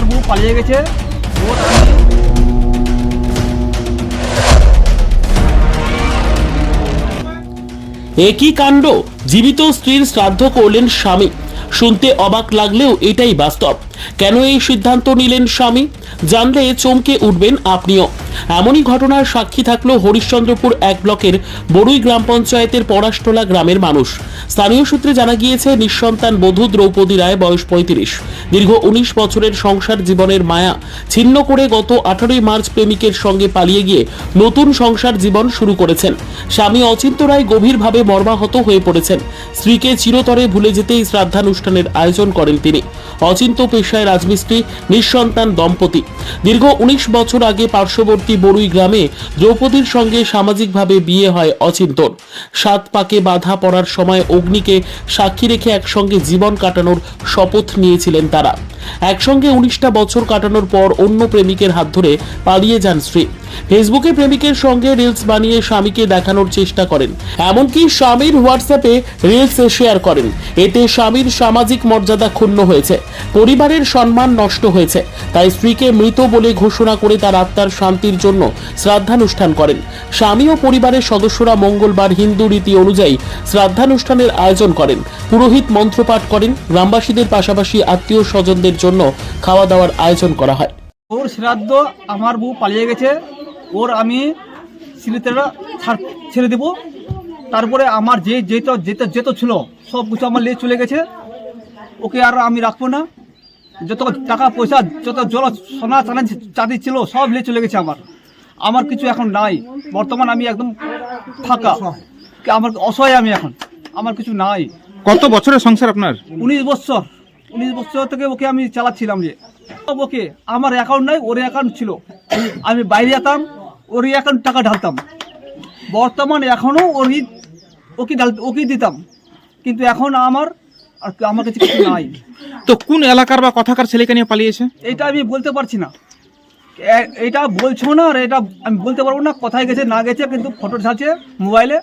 আমার বউ পালিয়ে গেছে। একই কাণ্ড, জীবিত স্ত্রীর শ্রাদ্ধ করলেন স্বামী। শুনতে অবাক লাগলেও এটাই বাস্তব। কেন এই সিদ্ধান্ত নিলেন স্বামী? জানলে চমকে উঠবেন আপনিও। এমনই ঘটনার সাক্ষী থাকল হরিশ্চন্দ্রপুর এক ব্লকের বড়ুই গ্রাম পঞ্চায়েতের পরাশটোলা গ্রামের মানুষ। স্থানীয় সূত্রে জানা গিয়েছে, নিঃসন্তান বধূ দ্রৌপদী রায় বয়স পঁয়ত্রিশ। দীর্ঘ উনিশ বছরের সংসার জীবনের মায়া ছিন্ন করে গত আঠারোই মার্চ প্রেমিকের সঙ্গে পালিয়ে গিয়ে নতুন সংসার জীবন শুরু করেছেন। স্বামী অচিন্ত রায় গভীরভাবে মর্মাহত হয়ে পড়েছেন। স্ত্রীকে চিরতরে ভুলে যেতেই শ্রাদ্ধানুষ্ঠানের আয়োজন করেন তিনি। অচিন্ত পেশায় রাজমিস্ত্রি, নিঃসন্তান দম্পতি। দীর্ঘ উনিশ বছর আগে পার্শ্ববর্তী বরুই গ্রামে দ্রৌপদীর সঙ্গে সামাজিকভাবে বিয়ে হয় অচিন্তর সাত পাকে বাধা পড়ার সময় অগ্নিকে সাক্ষী রেখে একসঙ্গে জীবন কাটানোর শপথ নিয়েছিলেন তারা। একসঙ্গে উনিশটা বছর কাটানোর পর অন্য প্রেমিকের হাত ধরে পালিয়ে যান স্ত্রী। ফেসবুকে প্রেমিকের সঙ্গে রিলস বানিয়ে স্বামীকে দেখানোর চেষ্টা করেন। এমনকি স্বামীর হোয়াটসঅ্যাপে রিলস শেয়ার করেন। এতে স্বামীর সামাজিক মর্যাদা ক্ষুণ্ণ হয়েছে। পরিবারের সম্মান নষ্ট হয়েছে। তাই স্ত্রীকে মৃত বলে ঘোষণা করে তার আত্মার শান্তির জন্য শ্রাদ্ধানুষ্ঠান করেন। স্বামী ও পরিবারের সদস্যরা মঙ্গলবার হিন্দু রীতি অনুযায়ী শ্রাদ্ধানুষ্ঠানের আয়োজন করেন। পুরোহিত মন্ত্রপাঠ করেন। গ্রামবাসীদের পাশাপাশি আত্মীয় স্বজনদের জন্য খাওয়া দাওয়ার আয়োজন করা হয়। ওর শ্রাদ্ধ আমার বউ পালিয়ে গেছে। ওর আমি ছেড়ে দেবো। তারপরে আমার যে যেত যেতে যেত ছিল, সব কিছু আমার নিয়ে চলে গেছে। ওকে আর আমি রাখব না। যত টাকা পয়সা, যত জল, সোনা চানা চাঁদি ছিল, সব নিয়ে চলে গেছে আমার। আমার কিছু এখন নাই। বর্তমান আমি একদম ফাঁকা। আমার অসহায় আমি এখন। আমার কিছু নাই। কত বছরের সংসার আপনার? উনিশ বছর। উনিশ বছর থেকে ওকে আমি চালাচ্ছিলাম যে। ওকে আমার অ্যাকাউন্ট নাই ওর অ্যাকাউন্ট ছিল। আমি বাইরে যেতাম ওর অ্যাকাউন্ট টাকা ঢালতাম। বর্তমান এখনও ওরই ওকে ঢাল ওকে দিতাম। কিন্তু এখন আমার আর আমার কাছে কিছু নাই। তো কোন এলাকার বা কথাকার ছেলেকে নিয়ে পালিয়েছে? এটা আমি বলতে পারছি না। এটা বলছো না আর এটা আমি বলতে পারব না। কোথায় গেছে না গেছে কিন্তু ফটো ছাড়ছে মোবাইলে।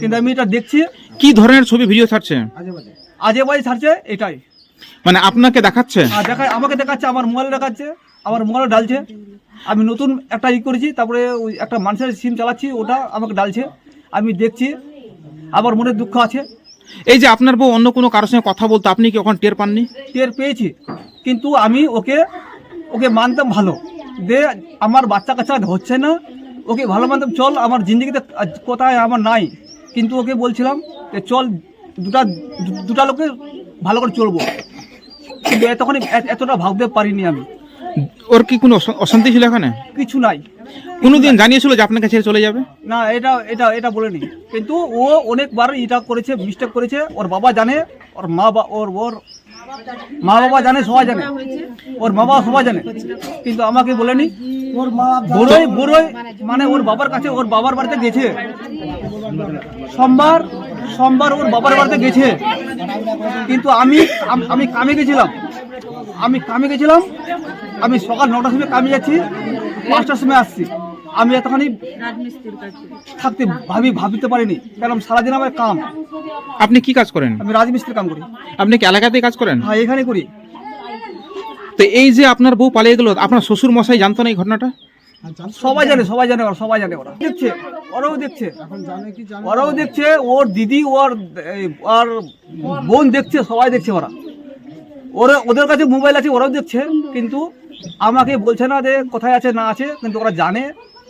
কিন্তু আমি এটা দেখছি। কি ধরনের ছবি ভিডিও ছাড়ছে? আজে বাজে। ছাড়ছে এটাই। মানে আপনাকে দেখাচ্ছে? আর দেখা আমাকে দেখাচ্ছে আমার মোবাইল দেখাচ্ছে আমার মোবাইল ডালছে। আমি নতুন একটা ই করেছি তারপরে ওই একটা মানুষের সিম চালাচ্ছি ওটা আমাকে ডালছে। আমি দেখছি আমার মনে দুঃখ আছে। এই যে আপনার বউ অন্য কোনো কারোর সঙ্গে কথা বলতো আপনি কি ওখানে টের পাননি? টের পেয়েছি কিন্তু আমি ওকে ওকে মানতাম ভালো। দে আমার বাচ্চা কাচ্চা হচ্ছে না ওকে ভালো মানতাম চল আমার জিন্দগিতে কোথায় আমার নাই। কিন্তু ওকে বলছিলাম যে চল দুটা দুটা লোকে ভালো করে চলবো। কিন্তু এতক্ষণ এতটা ভাবতে পারিনি আমি। ওর কি কোনো অশান্তি ছিল এখানে? কিছু নাই। কোনোদিন জানিয়েছিল যে আপনার কাছে চলে যাবে? না এটা এটা এটা বলেনি। কিন্তু ও অনেকবার এটা করেছে মিস্টেক করেছে। ওর বাবা জানে ওর মা বা ওর ওর মা বাবা জানে, সবাই জানে। ওর মা বাবা সবাই জানে। কিন্তু আমাকে বলেনি ওর মা বড়ই মানে ওর বাবার কাছে ওর বাবার বাড়িতে গেছে। সোমবার সোমবার ওর বাবার বাড়িতে গেছে। কিন্তু আমি আমি কামে গেছিলাম। আমি কামে গেছিলাম, আমি সকাল নটার সময় কামে যাচ্ছি, পাঁচটার সময় আসছি। আমি এতখানি থাকতে ভাবি ভাবিতে পারিনি কারণ সারাদিন আমার কাম। আপনি কি কাজ করেন? আমি রাজমিস্ত্রির কাম করি। আপনি কি এলাকাতেই কাজ করেন? হ্যাঁ এখানে করি। তো এই যে আপনার বউ পালিয়ে গেল আপনার শ্বশুর মশাই জানতো না এই ঘটনাটা? সবাই জানে সবাই জানে ওরা সবাই জানে ওরা। দেখছে ওরাও দেখছে। ওরাও দেখছে ওর দিদি ওর ওর বোন দেখছে সবাই দেখছে ওরা। ওরা ওদের কাছে মোবাইল আছে ওরাও দেখছে কিন্তু আমাকে বলছে না যে কোথায় আছে না আছে কিন্তু ওরা জানে।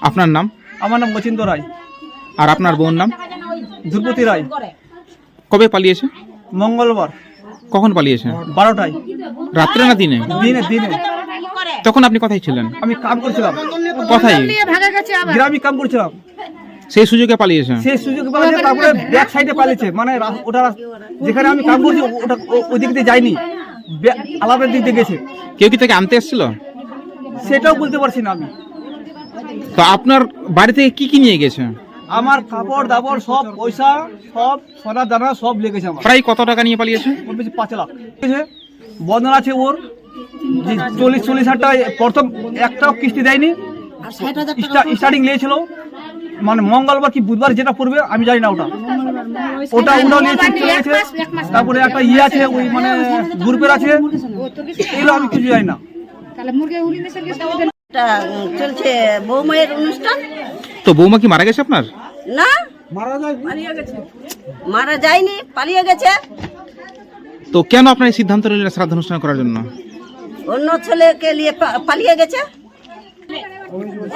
আপনার নাম? আমার নাম মচিন্দ রায়। আর আপনার বোন নাম? ধ্রুপতি রায়। কবে পালিয়েছে? মঙ্গলবার। কখন পালিয়েছে? বারোটায়। রাত্রে না দিনে? দিনে দিনে। তখন আপনি কোথায় ছিলেন? আমি কাম করছিলাম। কোথায়? গ্রামে কাম করছিলাম। সেই সুযোগে পালিয়েছে? সেই সুযোগ পালিয়েছে তারপরে ব্যাক সাইডে পালিয়েছে। মানে ওটা যেখানে আমি কাম করছি ওটা ওই দিক দিয়ে যায়নি। বে- আলাপের দিক দিয়ে গেছে। কেউ কি তাকে আনতে এসেছিল? সেটাও বলতে পারছি না আমি। তো আপনার বাড়ি থেকে কি কি নিয়ে গেছে? আমার কাপড় দাপড় সব পয়সা সব সোনা দানা সব লেগেছে আমার। প্রায় কত টাকা নিয়ে পালিয়েছে? ওর বেশি পাঁচ লাখ। ঠিক আছে? বন্ধন আছে ওর। যে চল্লিশ চল্লিশ হাজার টাকা প্রথম একটাও কিস্তি দেয়নি। স্টার্টিং নিয়েছিল। মানে মঙ্গলবার কি বুধবার যেটা পড়বে আমি জানি না ওটা। ওটা ওটাও নিয়েছে চলে গেছে। তারপরে একটা ইয়ে আছে ওই মানে গ্রুপের আছে। এগুলো আমি কিছু জানি না। উম, চলছে বৌমায়ের অনুষ্ঠান। তো বৌমা কি মারা গেছে আপনার? না? মারা যায়নি পালিয়ে গেছে। তো কেন আপনার এই সিদ্ধান্ত নিলেন শ্রাদ্ধ অনুষ্ঠান করার জন্য? অন্য ছেলেকে নিয়ে পা- পালিয়ে গেছে।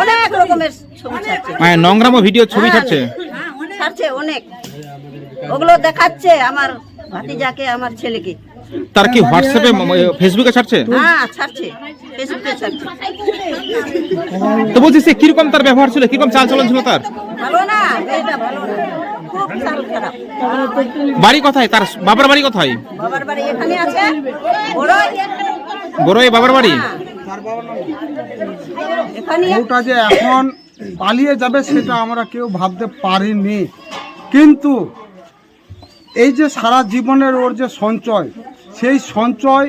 অনেক রকমের ছবি ছাড়ছে। মানে নোংরামো ভিডিও ছবি হ্যাঁ, ছাড়ছে? ছাড়ছে অনেক। ওগুলো দেখাচ্ছে আমার ভাতিজাকে আমার ছেলেকে। তার কি হোয়াটসঅ্যাপে ফেসবুকে ছাড়ছে? হ্যাঁ ছাড়ছে। ফেসবুকে ছাড়ছে। তো বলছি সে কীরকম তার ব্যবহার ছিল? কীরকম চাল চলন ছিল তার? ভালো না মেয়েটা ভালো না। খুব চাল খারাপ। বাড়ি কোথায়? তার বাবার বাড়ি কোথায়? বাবার বাড়ি বড়ই। বড়ই বাবার বাড়ি? হ্যাঁ। ওটা যে এখন পালিয়ে যাবে সেটা আমরা কেউ ভাবতে পারিনি। কিন্তু এই যে সারা জীবনের ওর যে সঞ্চয় সেই সঞ্চয়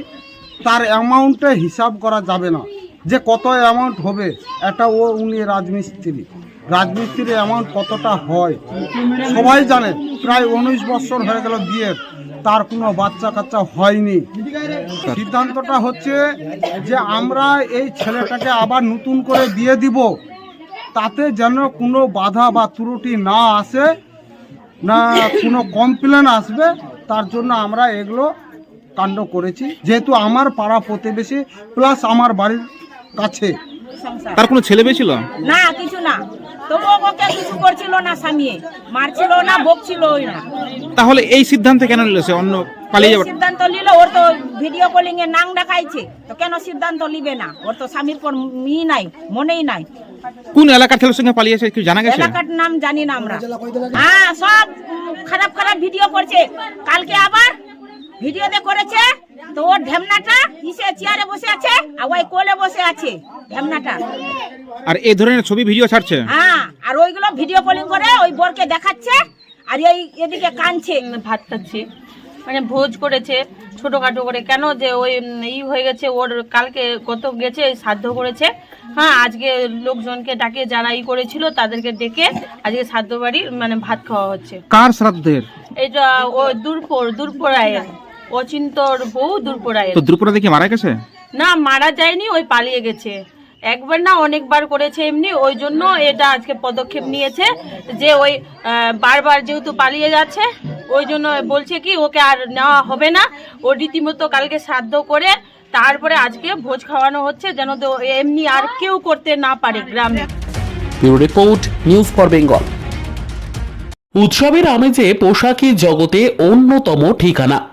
তার অ্যামাউন্টে হিসাব করা যাবে না। যে কত অ্যামাউন্ট হবে, এটা ও উনি রাজমিস্ত্রি। রাজমিস্ত্রির অ্যামাউন্ট কতটা হয়, সবাই জানে। প্রায় উনিশ বছর হয়ে গেল বিয়ের তার কোনো বাচ্চা কাচ্চা হয়নি। সিদ্ধান্তটা হচ্ছে যে আমরা এই ছেলেটাকে আবার নতুন করে দিয়ে দিব, তাতে যেন কোনো বাধা বা ত্রুটি না আসে, না কোনো কমপ্লেন আসবে, তার জন্য আমরা এগুলো কাণ্ড করেছি। যেহেতু আমার পাড়া প্রতিবেশী প্লাস আমার বাড়ির কাছে। তার কোনো ছেলে মেয়ে ছিল? না কিছু না। তবুও ওকে কিছু করছিল না স্বামী। মারছিল না বকছিল না। তাহলে এই সিদ্ধান্তে কেন নিল সে? অন্য পালিয়ে যাবে সিদ্ধান্ত নিল ওর তো ভিডিও কলিং এ নাং দেখাইছে। তো কেন সিদ্ধান্ত নিবে না? ওর তো স্বামীর পর মি নাই মনেই নাই। কোন এলাকার ছেলের সঙ্গে পালিয়েছে কি জানা গেছে? এলাকার নাম জানি না আমরা। হ্যাঁ সব খারাপ খারাপ ভিডিও করছে। কালকে আবার ভিডিওতে করেছে তো ওর ঢেমনাটা কিসে চেয়ারে বসে আছে আর ওই কোলে বসে আছে ঢেমনাটা। আর এই ধরনের ছবি ভিডিও ছাড়ছে? হ্যাঁ আর ওইগুলো ভিডিও কলিং করে ওই বোরকে দেখাচ্ছে আর এই এদিকে কানছে ভাত খাচ্ছে। মানে ভোজ করেছে ছোটখাটো করে। কেন যে ওই ই হয়ে গেছে ওর কালকে কত গেছে শ্রাদ্ধ করেছে। হ্যাঁ আজকে লোকজনকে ডাকে যারা ই করেছিল তাদেরকে ডেকে আজকে শ্রাদ্ধ বাড়ি মানে ভাত খাওয়া হচ্ছে। কার শ্রাদ্ধের? এটা ও দূরপুর দূরপুরায়ের অচিন্তর বউ দূরপুরায়ের তো দ্রুপদা দেখি মারা গেছে? না মারা যায়নি ওই পালিয়ে গেছে। একবার না অনেকবার করেছে এমনি ওই জন্য এটা আজকে পদক্ষেপ নিয়েছে যে ওই আহ, বারবার যেহেতু পালিয়ে যাচ্ছে ওই জন্য বলছে কি ওকে আর নেওয়া হবে না। ও রীতিমতো কালকে শ্রাদ্ধ করে তারপরে আজকে ভোজ খাওয়ানো হচ্ছে যেন তো এমনি আর কেউ করতে না পারে গ্রামে। Report news for Bengal. উৎসবের আমেজে পোশাকের জগতে অন্যতম ঠিকানা।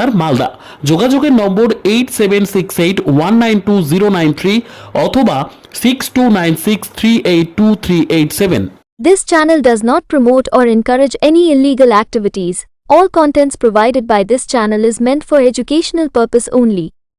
বাজার মালদা যোগাযোগের নম্বর eight seven six eight one nine two zero nine three অথবা six two nine six three eight two three eight seven This channel does not promote or encourage any illegal activities. All contents provided by this channel is meant for educational purpose only.